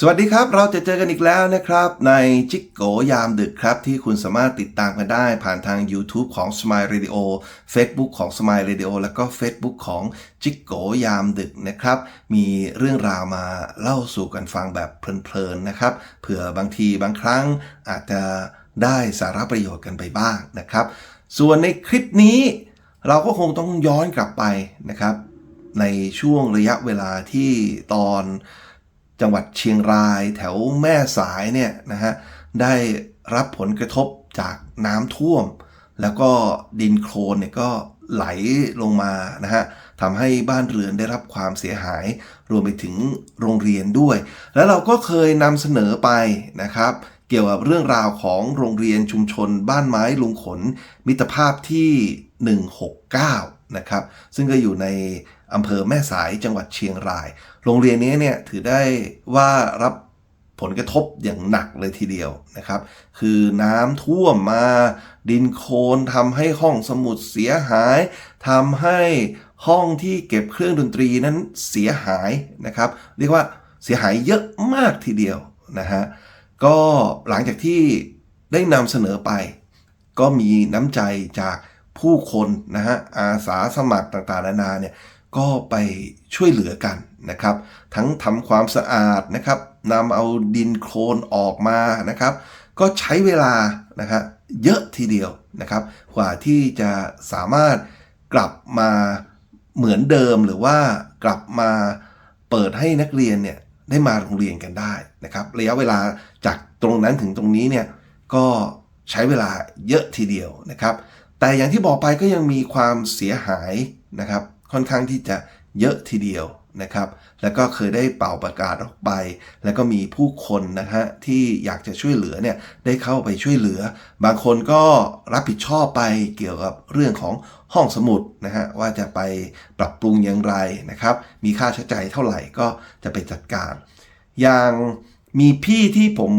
สวัสดีครับ เราจะเจอกันอีกแล้วนะครับ ในจิกโกยามดึกครับ ที่คุณสามารถติดตามกันได้ผ่านทาง YouTube ของ Smile Radio Facebook ของ Smile Radio แล้วก็ Facebook ของจิกโกยามดึกนะครับ มีเรื่องราวมาเล่าสู่กันฟังแบบเพลินๆนะครับ เผื่อบางทีบางครั้งอาจจะได้สาระประโยชน์กันไปบ้างนะครับ ส่วนในคลิปนี้เราก็คงต้องย้อนกลับไปนะครับ ในช่วงระยะเวลาที่ตอน จังหวัดเชียงรายแถวแม่สายเนี่ยนะฮะได้รับผลกระทบจากน้ำท่วม แล้วก็ดินโคลนเนี่ยก็ไหลลงมานะฮะทำให้บ้านเรือนได้รับความเสียหาย รวมไปถึงโรงเรียนด้วย แล้วเราก็เคยนำเสนอไปนะครับ เกี่ยวกับเรื่องราวของโรงเรียนชุมชน บ้านไม้ลุงขน มิตรภาพที่ 169 นะครับ ซึ่งก็อยู่ใน อำเภอแม่สายจังหวัดเชียงราย โรงเรียนนี้เนี่ยถือได้ว่ารับผลกระทบอย่างหนักเลยทีเดียวนะครับ คือน้ำท่วมมาดินโคลนทำให้ห้องสมุดเสียหายทำให้ห้องที่เก็บเครื่องดนตรีนั้นเสียหายนะครับ เรียกว่าเสียหายเยอะมากทีเดียวนะฮะก็หลังจากที่ได้นำเสนอไป ก็มีน้ำใจจากผู้คนนะฮะอาสาสมัครต่างๆนานาเนี่ย ก็ไปช่วยเหลือกันนะครับ ทั้งทำความสะอาดนะครับนำเอาดินโคลนออกมานะครับ ก็ใช้เวลานะครับเยอะทีเดียวนะครับ กว่าที่จะสามารถกลับมาเหมือนเดิมหรือว่ากลับมาเปิดให้นักเรียนเนี่ยได้มาโรงเรียนกันได้นะครับ ระยะเวลาจากตรงนั้นถึงตรงนี้เนี่ยก็ใช้เวลาเยอะทีเดียวนะครับ แต่อย่างที่บอกไปก็ยังมีความเสียหายนะครับ ค่อนข้างที่จะเยอะทีเดียวนะครับ แล้วก็เคยได้เป่าประกาศออกไป แล้วก็มีผู้คนนะฮะที่อยากจะช่วยเหลือเนี่ยได้เข้าไปช่วยเหลือ บางคนก็รับผิดชอบไปเกี่ยวกับเรื่องของห้องสมุดนะฮะว่าจะไปปรับปรุงอย่างไรนะครับ มีค่าใช้จ่ายเท่าไหร่ก็จะไปจัดการ อย่างมีพี่ที่ผม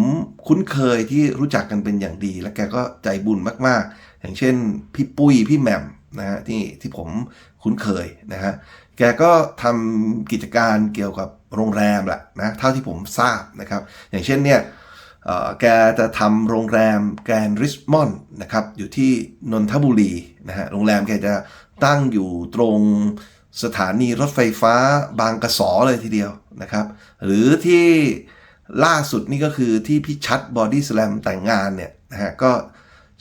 คุ้นเคยที่รู้จักกันเป็นอย่างดี และแกก็ใจบุญมากๆ อย่างเช่น พี่ปุ้ยพี่แหม่มนะฮะที่ที่ผม คุ้นเคยนะฮะ แกก็ทำกิจการเกี่ยวกับโรงแรมแหละนะเท่าที่ผมทราบนะครับ อย่างเช่นเนี่ยแกจะทำโรงแรมแกรนริชมอนด์นะครับอยู่ที่นนทบุรีนะฮะโรงแรมแกจะตั้งอยู่ตรงสถานีรถไฟฟ้าบางกระสอเลยทีเดียวนะครับ หรือที่ล่าสุดนี่ก็คือที่พี่ชัดบอดี้สแลมแต่งงานเนี่ยนะฮะก็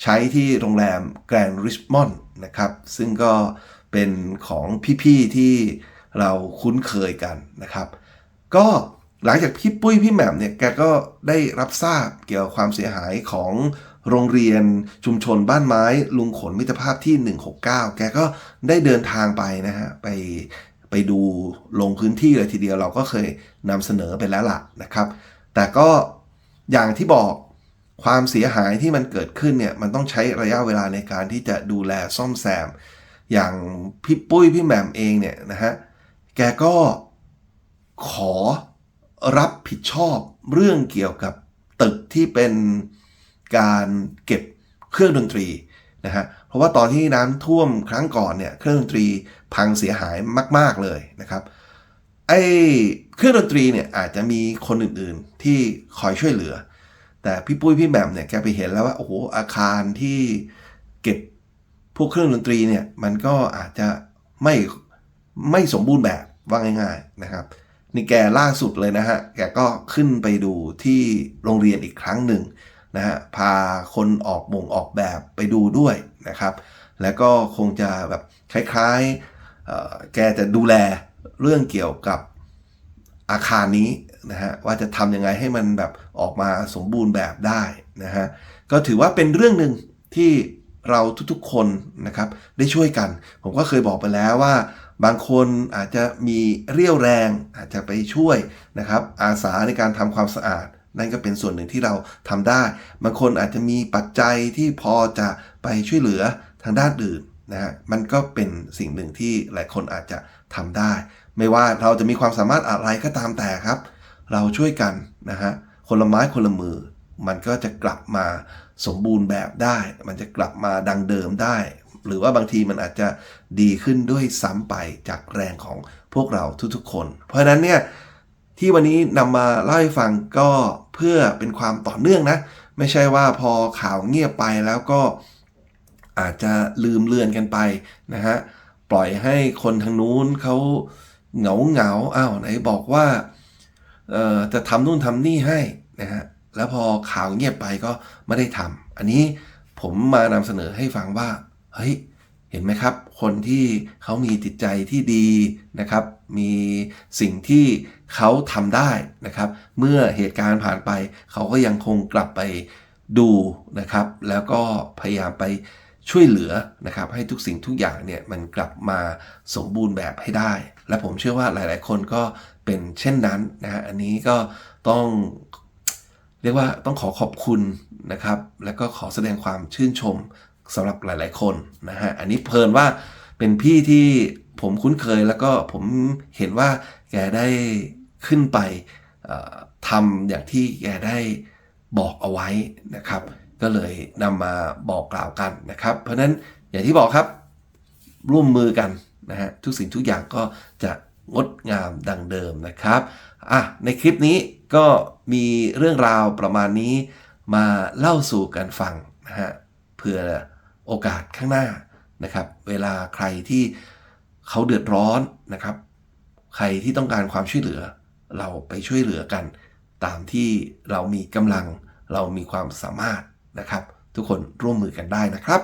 ใช้ที่โรงแรมแกรนริชมอนด์นะครับ ซึ่งก็ เป็นของพี่ๆที่เราคุ้นเคยกันนะครับ ก็หลังจากพี่ปุ้ยพี่แหม่มเนี่ยแกก็ได้รับทราบเกี่ยวกับความเสียหายของโรงเรียนชุมชนบ้านไม้ลุงขนมิตรภาพที่ 169 แกก็ได้เดินทางไปนะฮะไปไปดูลงพื้นที่เลยทีเดียวเราก็เคยนำเสนอไปแล้วล่ะนะครับ แต่ก็อย่างที่บอกความเสียหายที่มันเกิดขึ้นเนี่ยมันต้องใช้ระยะเวลาในการที่จะดูแลซ่อมแซม อย่างพี่ปุ้ยพี่แหม่มเองเนี่ยนะฮะแกก็ขอรับผิดชอบเรื่องเกี่ยวกับตึกที่เป็นการเก็บเครื่องดนตรีนะฮะเพราะว่าตอนที่น้ำท่วมครั้งก่อนเนี่ยเครื่องดนตรีพังเสียหายมาก ๆเลยนะครับไอ้เครื่องดนตรีเนี่ยอาจจะมีคนอื่นๆที่คอยช่วยเหลือ แต่พี่ปุ้ยพี่แหม่มเนี่ยแกไปเห็นแล้วว่าโอ้โหอาคารที่เก็บ พวกเครื่องดนตรีเนี่ยมันก็อาจจะไม่ไม่สมบูรณ์แบบว่าง่ายๆนะครับ นี่แกล่าสุดเลยนะฮะแกก็ขึ้นไปดูที่โรงเรียนอีกครั้งหนึ่งนะฮะพาคนออกบ่งออกแบบไปดูด้วยนะครับ แล้วก็คงจะแบบคล้ายๆแกจะดูแลเรื่องเกี่ยวกับอาคารนี้นะฮะว่าจะทำยังไงให้มันแบบออกมาสมบูรณ์แบบได้นะฮะก็ถือว่าเป็นเรื่องหนึ่งที่ เราทุกๆคนนะครับได้ช่วยกัน ผมก็เคยบอกไปแล้วว่า บางคนอาจจะมีเรี่ยวแรง อาจจะไปช่วยนะครับ อาสาในการทำความสะอาด นั่นก็เป็นส่วนหนึ่งที่เราทำได้ บางคนอาจจะมีปัจจัยที่พอจะไปช่วยเหลือทางด้านอื่นนะฮะมันก็เป็นสิ่งหนึ่งที่หลายคนอาจจะทำได้ ไม่ว่าเราจะมีความสามารถอะไรก็ตามแต่ครับ เราช่วยกันนะฮะคนละไม้คนละมือ มันก็จะกลับมาสมบูรณ์แบบได้ มันจะกลับมาดังเดิมได้ หรือว่าบางทีมันอาจจะดีขึ้นด้วยซ้ำไปจากแรงของพวกเราทุกๆคน เพราะฉะนั้นเนี่ยที่วันนี้นำมาเล่าให้ฟังก็เพื่อเป็นความต่อเนื่องนะ ไม่ใช่ว่าพอข่าวเงียบไปแล้วก็อาจจะลืมเลือนกันไปนะฮะปล่อยให้คนทางนู้นเขาเหงาเหงาอ้าวไหนบอกว่าจะทำนู่นทำนี่ให้นะฮะ แล้วพอข่าวเงียบไปก็ไม่ได้ทำอันนี้ผมมานำเสนอให้ฟังว่าเฮ้ยเห็นไหมครับ คนที่เขามีจิตใจที่ดีนะครับ มีสิ่งที่เขาทำได้นะครับ เมื่อเหตุการณ์ผ่านไป เขาก็ยังคงกลับไปดูนะครับ แล้วก็พยายามไปช่วยเหลือนะครับ ให้ทุกสิ่งทุกอย่างเนี่ยมันกลับมาสมบูรณ์แบบให้ได้ และผมเชื่อว่าหลาย ๆ คนก็เป็นเช่นนั้นนะฮะอันนี้ก็ต้อง เรียกว่าต้องขอขอบคุณนะครับ แล้วก็ขอแสดงความชื่นชมสำหรับหลาย ๆ คนนะฮะอันนี้เพลินว่าเป็นพี่ที่ผมคุ้นเคยแล้วก็ผมเห็นว่าแกได้ขึ้นไปทำอย่างที่แกได้บอกเอาไว้นะครับ ก็เลยนำมาบอกกล่าวกันนะครับ เพราะนั้นอย่างที่บอกครับร่วมมือกันนะฮะทุกสิ่งทุกอย่างก็จะ งดงามดังเดิมนะครับอะในคลิปนี้ก็มีเรื่องราวประมาณนี้มาเล่าสู่กันฟังนะฮะเพื่อโอกาสข้างหน้านะครับ เวลาใครที่เขาเดือดร้อนนะครับ ใครที่ต้องการความช่วยเหลือ เราไปช่วยเหลือกัน ตามที่เรามีกำลังเรามีความสามารถนะครับ ทุกคนร่วมมือกันได้นะครับ